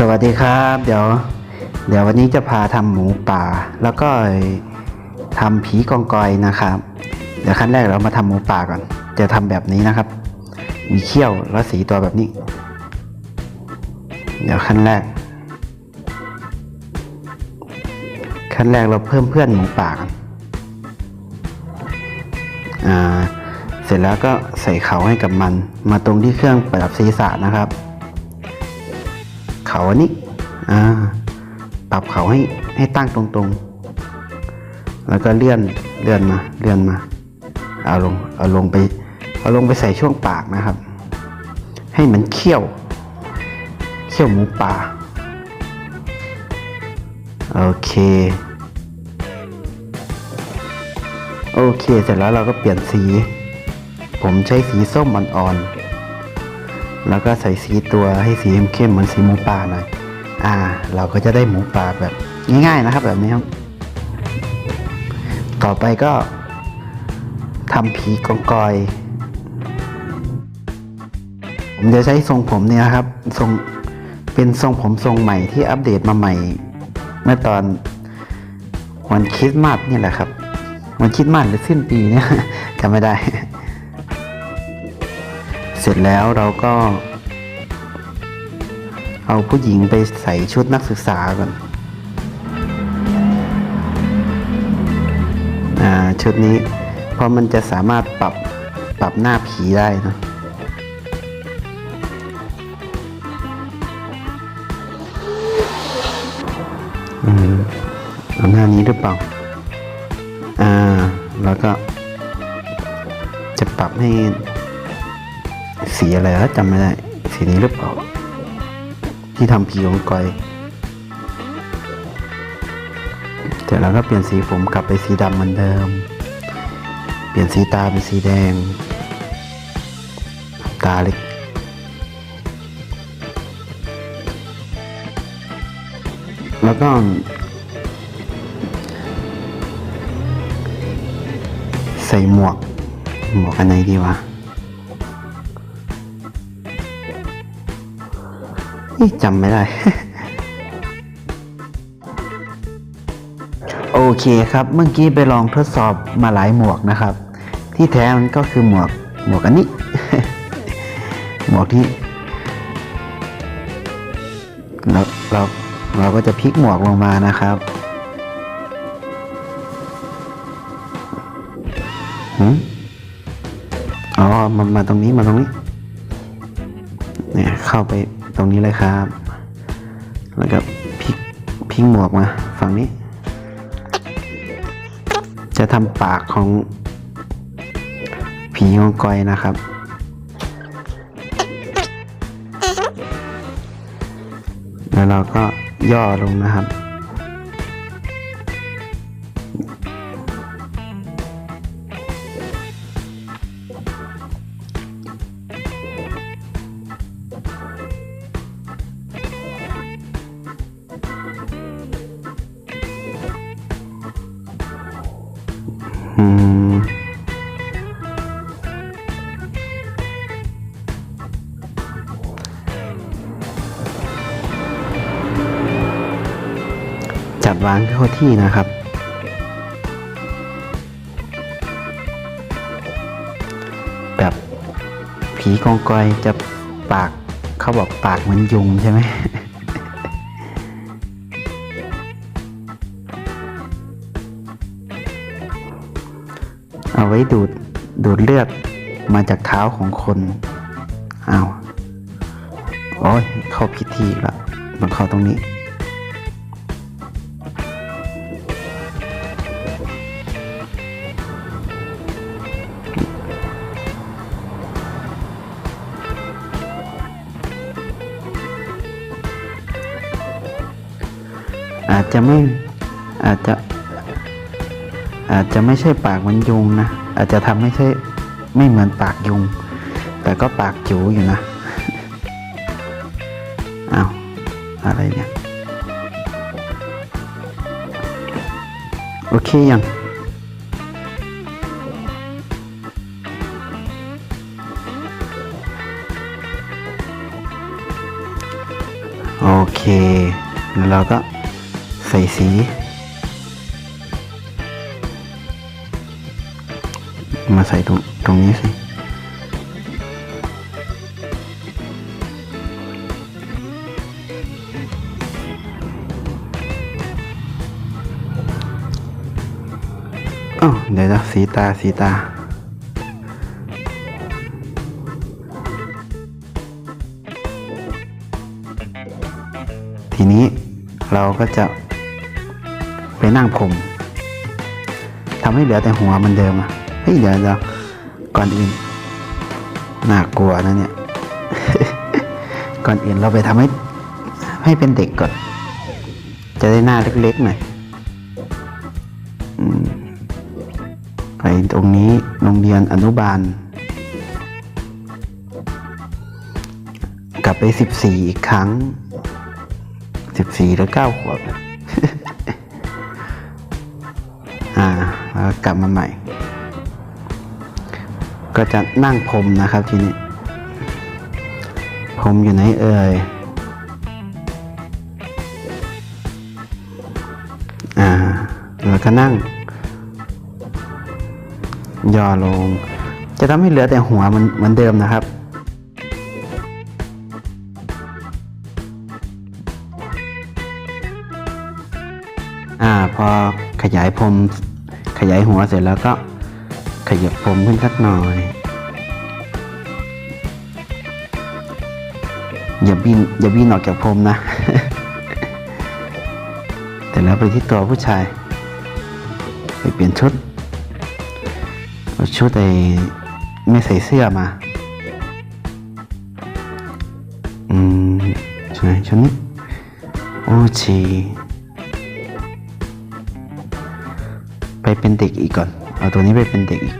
สวัสดีครับ เดี๋ยว เดี๋ยววันนี้จะพาทำหมูป่า แล้วก็ทำผีกองกอยนะครับ เดี๋ยวขั้นแรกเรามาทำหมูป่าก่อน จะทำแบบนี้นะครับ มีเขี้ยวแล้วสีตัวแบบนี้ เดี๋ยวขั้นแรก ขั้นแรกเราเพิ่มเพื่อนหมูป่ากันอ่า เสร็จแล้วก็ใส่เขาให้กับมัน มาตรงที่เครื่องประดับศีรษะนะครับ เขาอันนี้อ่าปรับเขาให้ให้ตั้งตรงๆ แล้วก็เลื่อนเลื่อนมาเลื่อนมาเอาลงเอาลงไปเอาลงไปใส่ช่วงปากนะครับ ให้มันเคี่ยวเคี่ยวหมูป่าโอเคโอเค เสร็จแล้วเราก็เปลี่ยนสี ผมใช้สีส้มอ่อนๆ แล้วก็ใส่สีตัวให้สีเข้มๆเหมือนสีหมูป่าหน่อยอ่า เราก็จะได้หมูป่าแบบง่ายๆนะครับแบบนี้ครับ ต่อไปก็ทำผีกองกอย ผมจะใช้ทรงผมเนี่ยครับทรงเป็นทรงผมทรงใหม่ที่อัปเดตมาใหม่ เมื่อตอนวันคริสต์มาสนี่แหละครับ วันคริสต์มาสหรือสิ้นปีเนี่ยจำไม่ได้ สร็จแล้วเราก็ เอาผู้หญิงไปใส่ชุดนักศึกษาก่อนอ่าชุดนี้ เพราะมันจะสามารถปรับปรับหน้าผีได้นะอืมเอาหน้านี้หรือเปล่า อ่า แล้วก็จะปรับให้ สีอะไรแล้วจำไม่ได้ สีนี้หรือเปล่า ที่ทำผีของกอยเสร็จแล้วก็เปลี่ยนสีผมกลับไปสีดำเหมือนเดิม เปลี่ยนสีตาเป็นสีแดง ตาเล็กแล้วก็ใส่หมวก หมวกอันไหนดีวะ จำไม่ได้ โอเคครับเมื่อกี้ไปลองทดสอบมาหลายหมวกนะครับ ที่แท้มันก็คือหมวกหมวกอันนี้ หมวกที่เราเราเราก็จะพลิกหมวกลงมานะครับหืมอ๋อมามาตรงนี้มาตรงนี้ เนี่ยเข้าไป ตรงนี้เลยครับ แล้วก็พลิกพลิกหมวกมาฝั่งนี้ จะทำปากของผีของกอยนะครับ แล้วเราก็ย่อลงนะครับ จัดวางเข้าที่นะครับ แบบผีกองกอยจะปากเขาบอกปากเหมือนยุงใช่ไหม ว้ดูดดูดเลือดมาจากเท้าของคนอ้าวโอ้ยเข้าพิธีละต้องเข้าตรงนี้อาจจะไม่อาจจะ อาจจะไม่ใช่ปากมือนยุงนะ อาจจะทำไม่ใช่ไม่เหมือนปากยุง แต่ก็ปากจูอยู่นะอ้าวอะไรเนี่ยโอเคยังโอเค แล้วเราก็ใส่สี มาใส่ตรงตรงนี้สิอ้าวเดี๋ยวนะสีตาสีตา ทีนี้เราก็จะไปนั่งผมทำให้เหลือแต่หัวเหมันเดิมอะ ฮ้ยเดี๋ยวเดี๋ยวก่อนอื่นน่ากลัวนะเนี่ย ก่อนอื่นเราไปทำให้ให้เป็นเด็กก่อน จะได้หน้าเล็กๆหน่อยไปตรงนี้โรงเรียนอนุบาล กลับไปสิบสี่อีกครั้งสิบสี่หรือเก้าขวบอ่าแล้วกลับมาใหม่ ก็จะนั่งพรมนะครับทีนี้พรมอยู่ไหนเอ่ยอ่าแล้วก็นั่ง ย่อลง จะทำให้เหลือแต่หัวมันเหมือนเดิมนะครับอ่าพอขยายผมขยายหัวเสร็จแล้วก็ ขยับผมขึ้นสักหน่อย อย่าบินอย่าบินออกจากผมนะ แต่แล้วไปที่ตัวผู้ชาย ไปเปลี่ยนชุดเอาชุดไอ้ไม่ใส่เสื้อมา อืมชุดไหนชุดนี้ โอชี ไปเป็นเด็กอีกก่อน เอาตัวนี้ไปเป็นเด็กอีก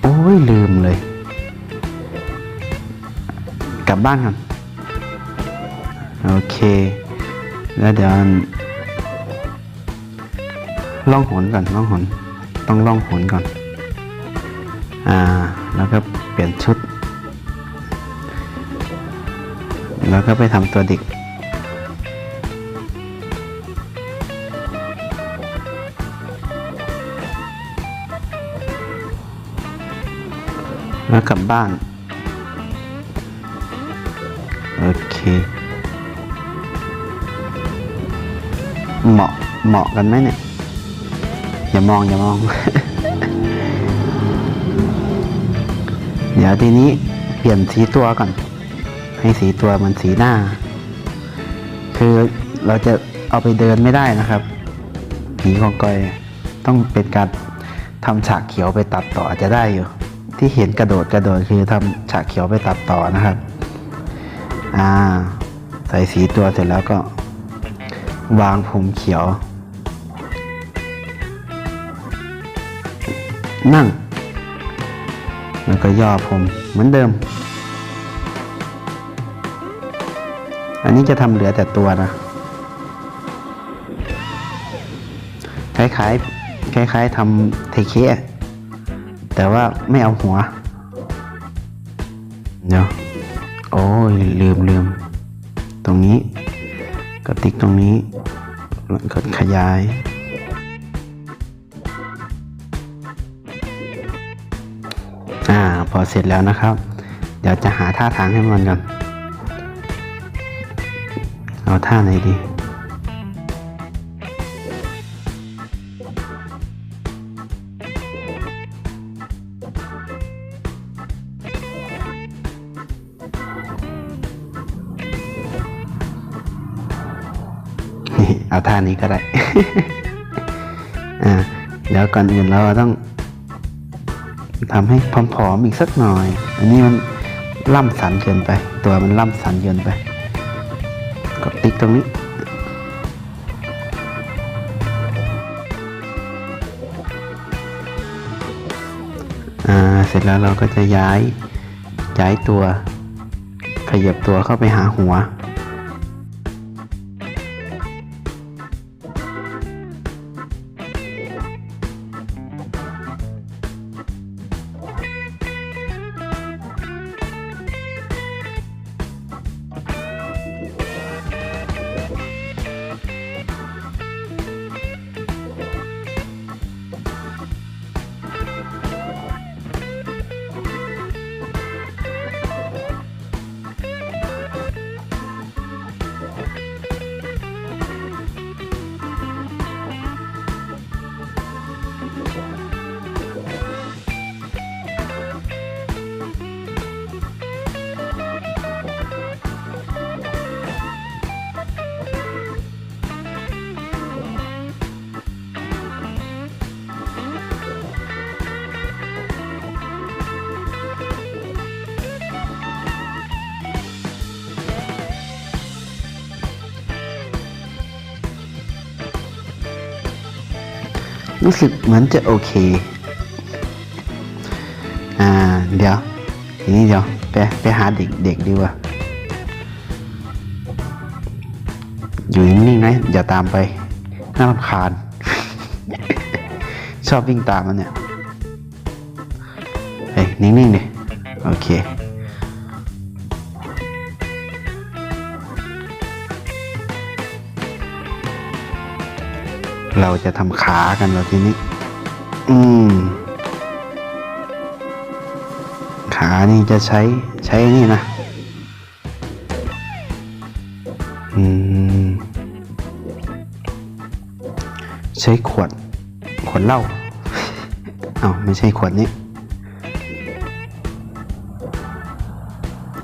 โอ้ยลืมเลย กลับบ้านกันโอเค แล้วเดี๋ยวล่องหนก่อนล่องหนต้องล่องหนก่อน อ่า แล้วก็เปลี่ยนชุด แล้วก็ไปทำตัวเด็ก แล้วกลับบ้าน โอเค เหมาะเหมาะกันไหมเนี่ย อย่ามองอย่ามอง เดี๋ยวทีนี้เปลี่ยนสีตัวก่อน ให้สีตัวมันสีหน้า คือเราจะเอาไปเดินไม่ได้นะครับผีของกอยต้องเป็นการทำฉากเขียวไปตัดต่ออาจจะได้อยู่ ที่เห็นกระโดดกระโดดคือทำฉากเขียวไปตัดต่อนะครับ อ่า ใส่สีตัวเสร็จแล้วก็ วางผมเขียว นั่ง แล้วก็ย่อผมเหมือนเดิม อันนี้จะทำเหลือแต่ตัวนะ คล้ายๆคล้ายๆทำเทเค แต่ว่าไม่เอาหัวเดี๋ยวโอ้ยลืมลืมตรงนี้กระติกตรงนี้แล้วก็ขยายอ่าพอเสร็จแล้วนะครับ เดี๋ยวจะหาท่าทางให้มันก่อนเอาท่าไหนดี นี้ก็ได้ อ่าเดี๋ยวก่อนอื่นเราต้องทำให้ผอมๆอีกสักหน่อย อันนี้มันล่ำสันเกินไป ตัวมันล่ำสันเกินไปกดติ๊กตรงนี้อ่าเสร็จแล้วเราก็จะย้ายย้ายตัว ขยับตัวเข้าไปหาหัว รู้สึกเหมือนจะโอเค อ่า เดี๋ยวทีนี้เดี๋ยวไปไปหาเด็กเด็กดีกว่า อยู่นิ่งๆนะอย่าตามไป น่ารำคาญ ชอบวิ่งตามมันเนี่ย เฮ้ย นิ่งๆดิโอเค จะทำขากันแล้วทีนี้ อืม ขานี่จะใช้ใช้นี่นะ อืม ใช้ขวด ขวดเหล้าเอาวไม่ใช่ขวดนี้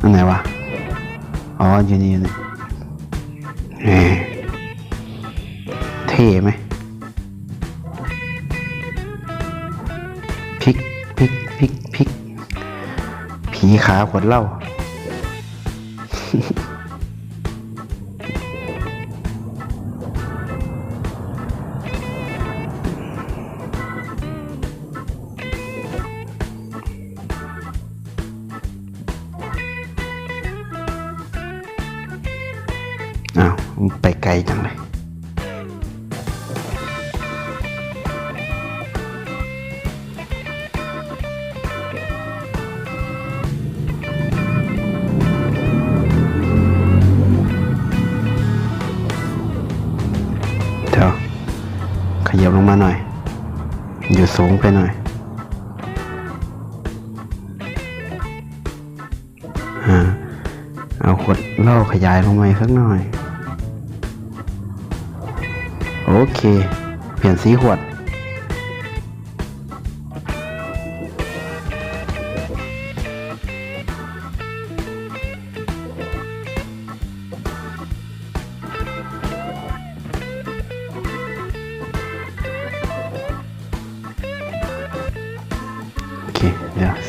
อันไหนวะ อ๋ออยู่นี่อยู่นี่เท่ไหม ผีขาขวดเหล้า หยับลงมาหน่อย อยู่สูงไปหน่อยอ่าเอาขวดเหล้าขยายลงมาสักหน่อย โอเค เปลี่ยนสีขวด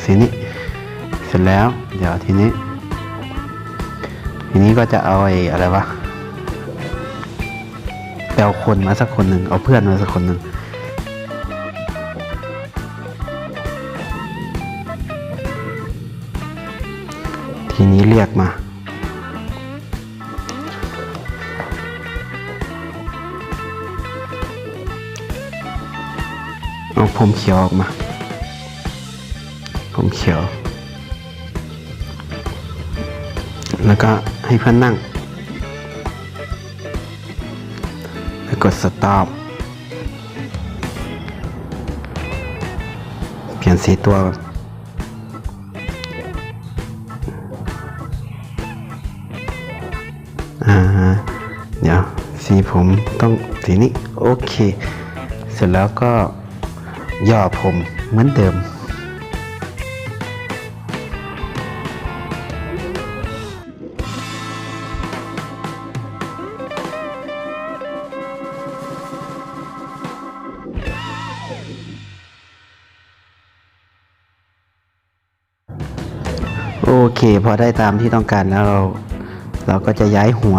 สีนี้ เสร็จแล้ว เดี๋ยวทีนี้ ทีนี้ก็จะเอาไอ้อะไรวะเอาคนมาสักคนหนึ่งเอาเพื่อนมาสักคนหนึ่งทีนี้เรียกมาเอาผมเขียวออกมา ผมเขียว แล้วก็ให้เพื่อนนั่ง แล้วกด stop เปลี่ยนสีตัวอ่าเดี๋ยวสีผมต้องสีนี้ โอเค เสร็จแล้วก็ย่อผมเหมือนเดิม พอได้ตามที่ต้องการแล้วเราเราก็จะย้ายหัว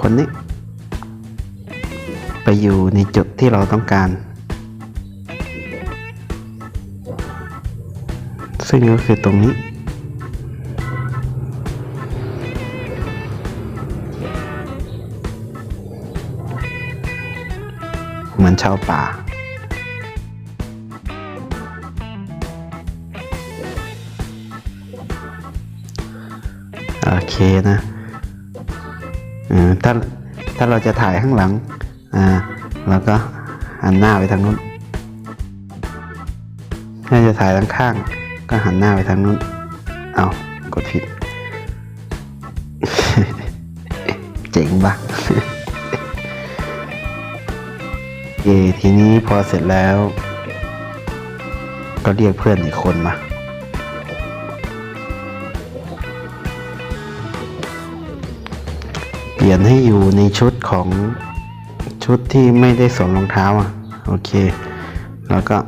คนนี้ ไปอยู่ในจุดที่เราต้องการ ซึ่งก็คือตรงนี้ เหมือนชาวป่า เคนะถ้าถ้าเราจะถ่ายข้างหลังอ่าเราก็หันหน้าไปทางนู้น ถ้าจะถ่ายด้านข้าง ก็หันหน้าไปทางนู้น เอากดผิด เจ๋งปะโอเคทีนี้พอเสร็จแล้ว ก็เรียกเพื่อนอีกคนมา ลี่ยนให้อยู่ในชุดของชุดที่ไม่ได้สวมรองเท้าอะโอเค แล้วก็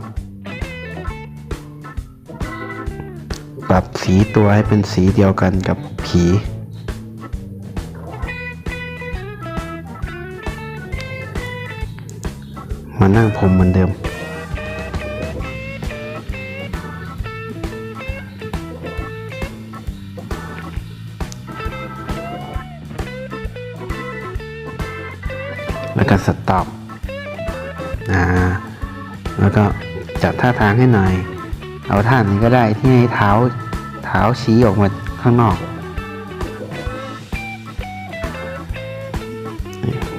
ปรับสีตัวให้เป็นสีเดียวกันกับผีมานั่งผมเหมือนเดิม แล้วก็สต็อปอ่าแล้วก็จัดท่าทางให้หน่อย เอาท่านี้ก็ได้ที่ให้เท้าเท้าชี้ออกมาข้างนอก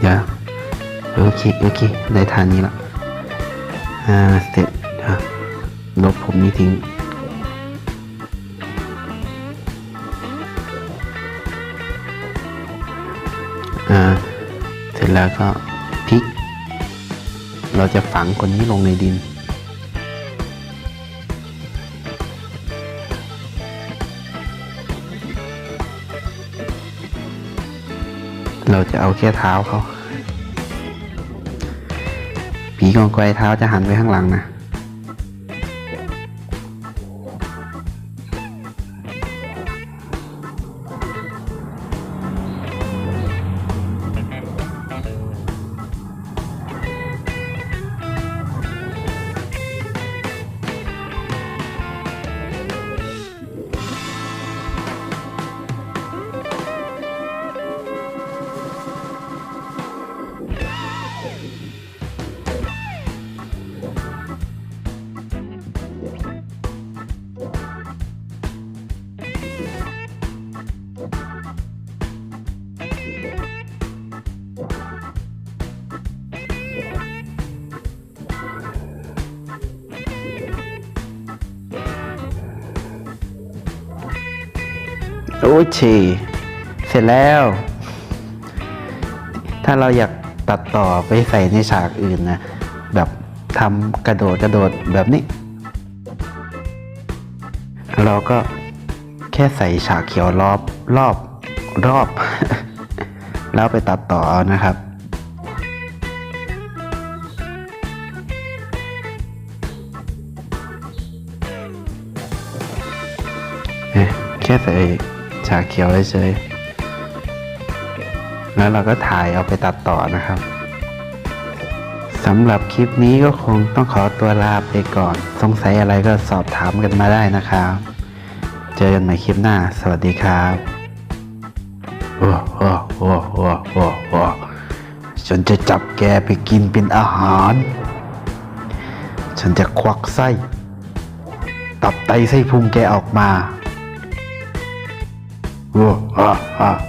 เดี๋ยวโอเคโอเคได้ท่านี้ละอ่าเสร็จลบผมนี้ทิ้งอ่า จแล้วก็พลิก เราจะฝังคนนี้ลงในดิน เราจะเอาแค่เท้าเขาผีกองกอยเท้าจะหันไปข้างหลังนะ โอเคเสร็จแล้ว ถ้าเราอยากตัดต่อไปใส่ในฉากอื่นนะ แบบทำกระโดดกระโดดแบบนี้ เราก็แค่ใส่ฉากเขียวรอบรอบรอบ แล้วไปตัดต่อเอานะครับแค่ใส่ ฉากเขียวเฉยๆแล้วเราก็ถ่ายเอาไปตัดต่อนะครับสำหรับคลิปนี้ก็คงต้องขอตัวลาไปก่อน สงสัยอะไรก็สอบถามกันมาได้นะครับ เจอกันใหม่คลิปหน้า สวัสดีครับโอ้โอ้โอ้โอ้โอ้โอ้ฉันจะจับแกไปกินเป็นอาหาร ฉันจะควักไส้ ตับไตไส้พุงแกออกมา โอ้ฮ่าฮ่า